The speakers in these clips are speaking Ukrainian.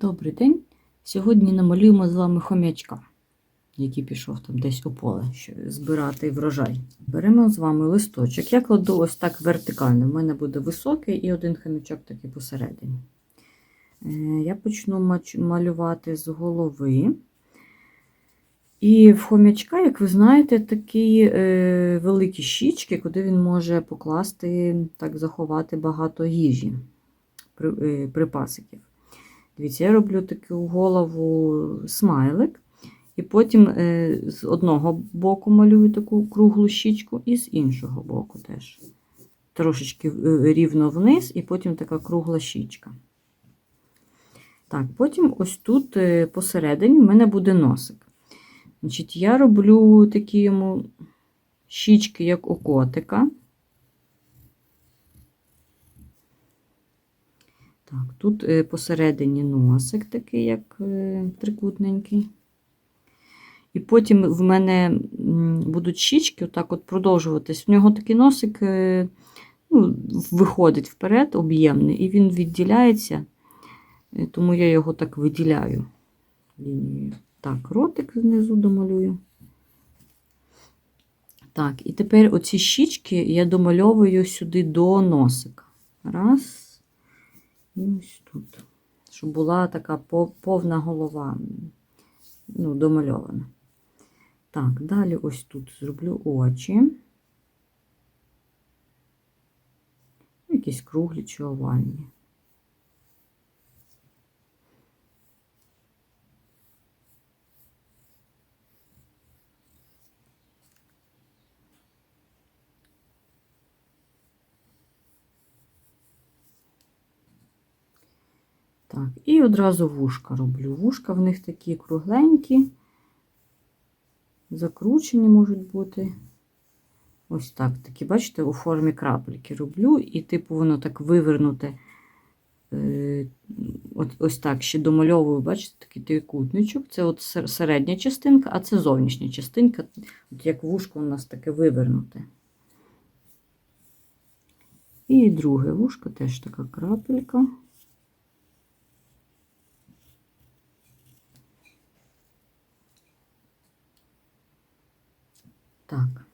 Добрий день. Сьогодні намалюємо з вами хомячка, який пішов там десь у поле що збирати врожай. Беремо з вами листочок. Я кладу ось так вертикально. У мене буде високий і один хомячок такий посередині. Е, Я почну малювати з голови. І в хомячка, як ви знаєте, такі е, великі щічки, куди він може покласти, так заховати багато їжі, при, е, припасиків. Дивіться, я роблю таку голову смайлик, і потім е, з одного боку малюю таку круглу щічку, і з іншого боку теж. Трошечки е, рівно вниз, і потім така кругла щічка. Так, потім ось тут е, посередині в мене буде носик. Значить, я роблю такі йому щічки, як у котика. Так, тут е, посередині носик такий, як е, трикутненький. І потім в мене будуть щічки отак от продовжуватись. В нього такий носик е, ну, виходить вперед, об'ємний, і він відділяється, тому я його так виділяю. Так, ротик знизу домалюю. Так, і тепер оці щічки я домальовую сюди до носика. Раз. І ось тут. Щоб була така повна голова ну, домальована. Так, далі ось тут зроблю очі. Якісь круглі чи овальні. Так, і одразу вушка роблю. Вушка в них такі кругленькі, закручені можуть бути. Ось так. Такі, бачите, у формі крапельки роблю, і, типу, воно так вивернуте. Е, от, ось так ще домальовую, бачите, такий трикутничок. Це от середня частинка, а це зовнішня частинка, от як вушко у нас таке вивернуте. І друге вушко теж така крапелька. Так.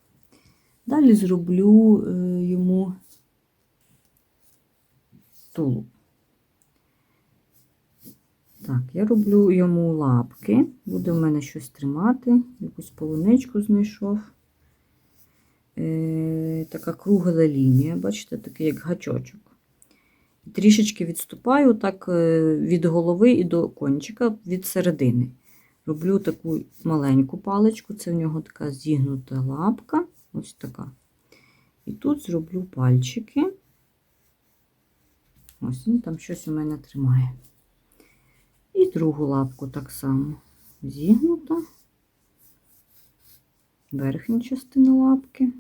Далі зроблю е, йому тулуб. Так, я роблю йому лапки. Буде в мене щось тримати. Якусь полуничку знайшов. Е, така кругла лінія, бачите, такий як гачочок. Трішечки відступаю так е, від голови і до кончика від середини. Роблю таку маленьку паличку, це в нього така зігнута лапка, ось така. І тут зроблю пальчики. Ось він там щось у мене тримає. І другу лапку так само зігнута, верхня частина лапки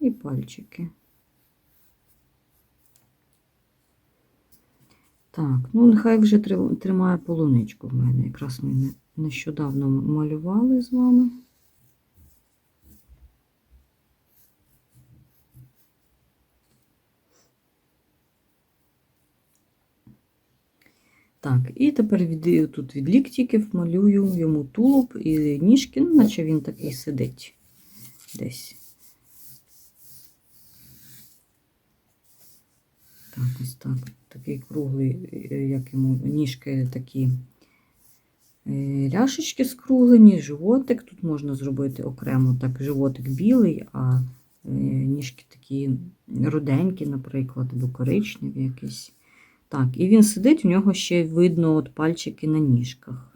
і пальчики. Так, ну нехай вже тримає полуничку в мене. Якраз ми нещодавно малювали з вами. Так, і тепер від, тут від ліктиків малюю йому тулуб і ніжки, ну, наче він такий сидить десь. Так, ось так. Такий круглий, е, як йому ніжки такі е, ляшечки скруглені, животик. Тут можна зробити окремо так, животик білий, а е, ніжки такі руденькі, наприклад, або коричневі якісь. Так, і він сидить, у нього ще видно от пальчики на ніжках.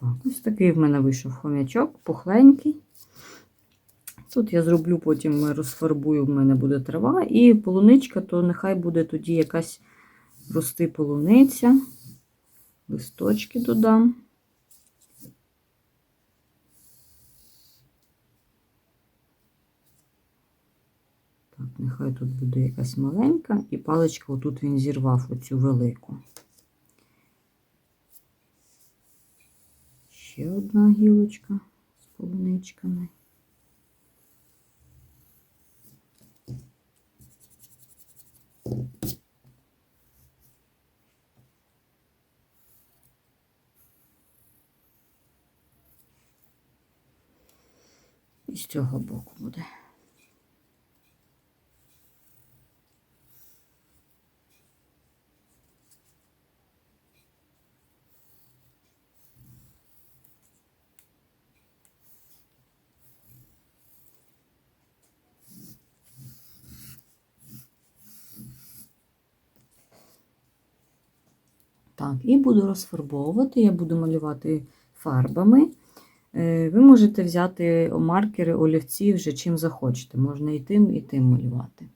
Так, ось такий в мене вийшов хомячок, пухленький. Тут я зроблю, потім розфарбую, в мене буде трава, і полуничка, то нехай буде тоді якась рости полуниця, листочки додам. Так, нехай тут буде якась маленька, і паличка, отут він зірвав оцю велику. Ще одна гілочка з полуничками. İşte o bu okumuda. Так, і буду розфарбовувати, я буду малювати фарбами. Е, Ви можете взяти маркери, олівці вже чим захочете. Можна і тим, і тим малювати.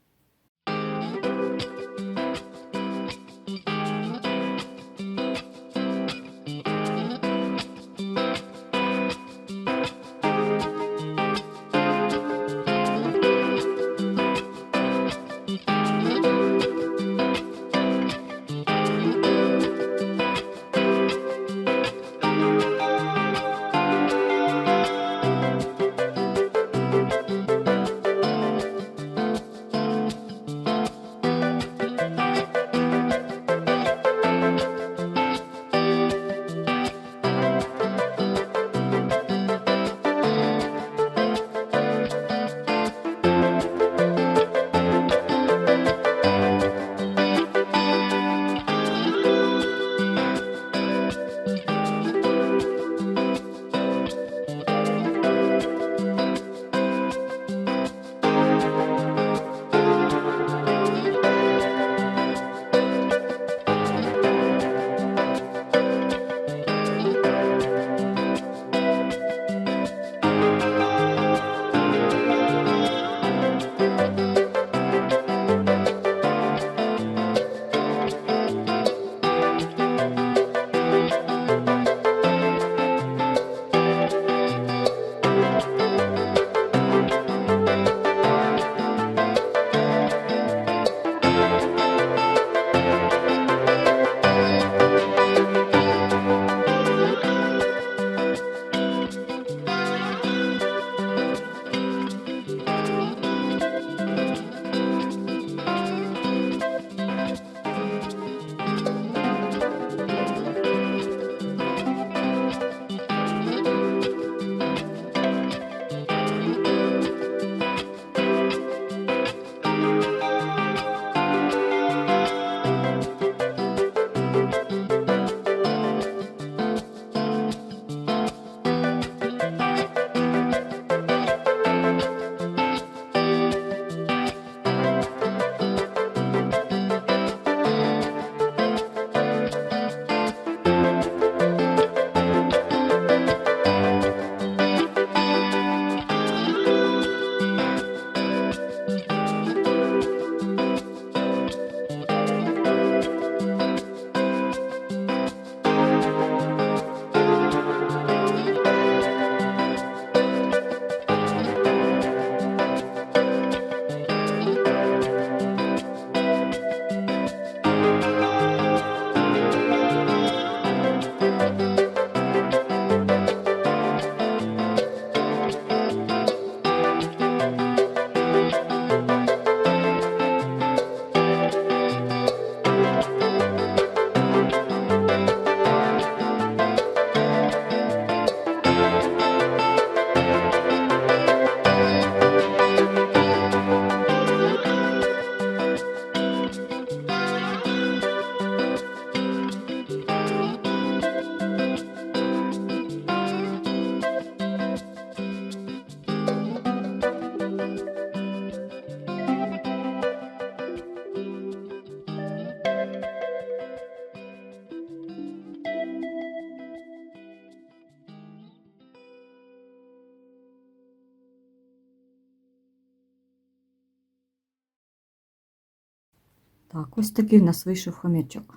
Так, ось такий в нас вийшов хомячок.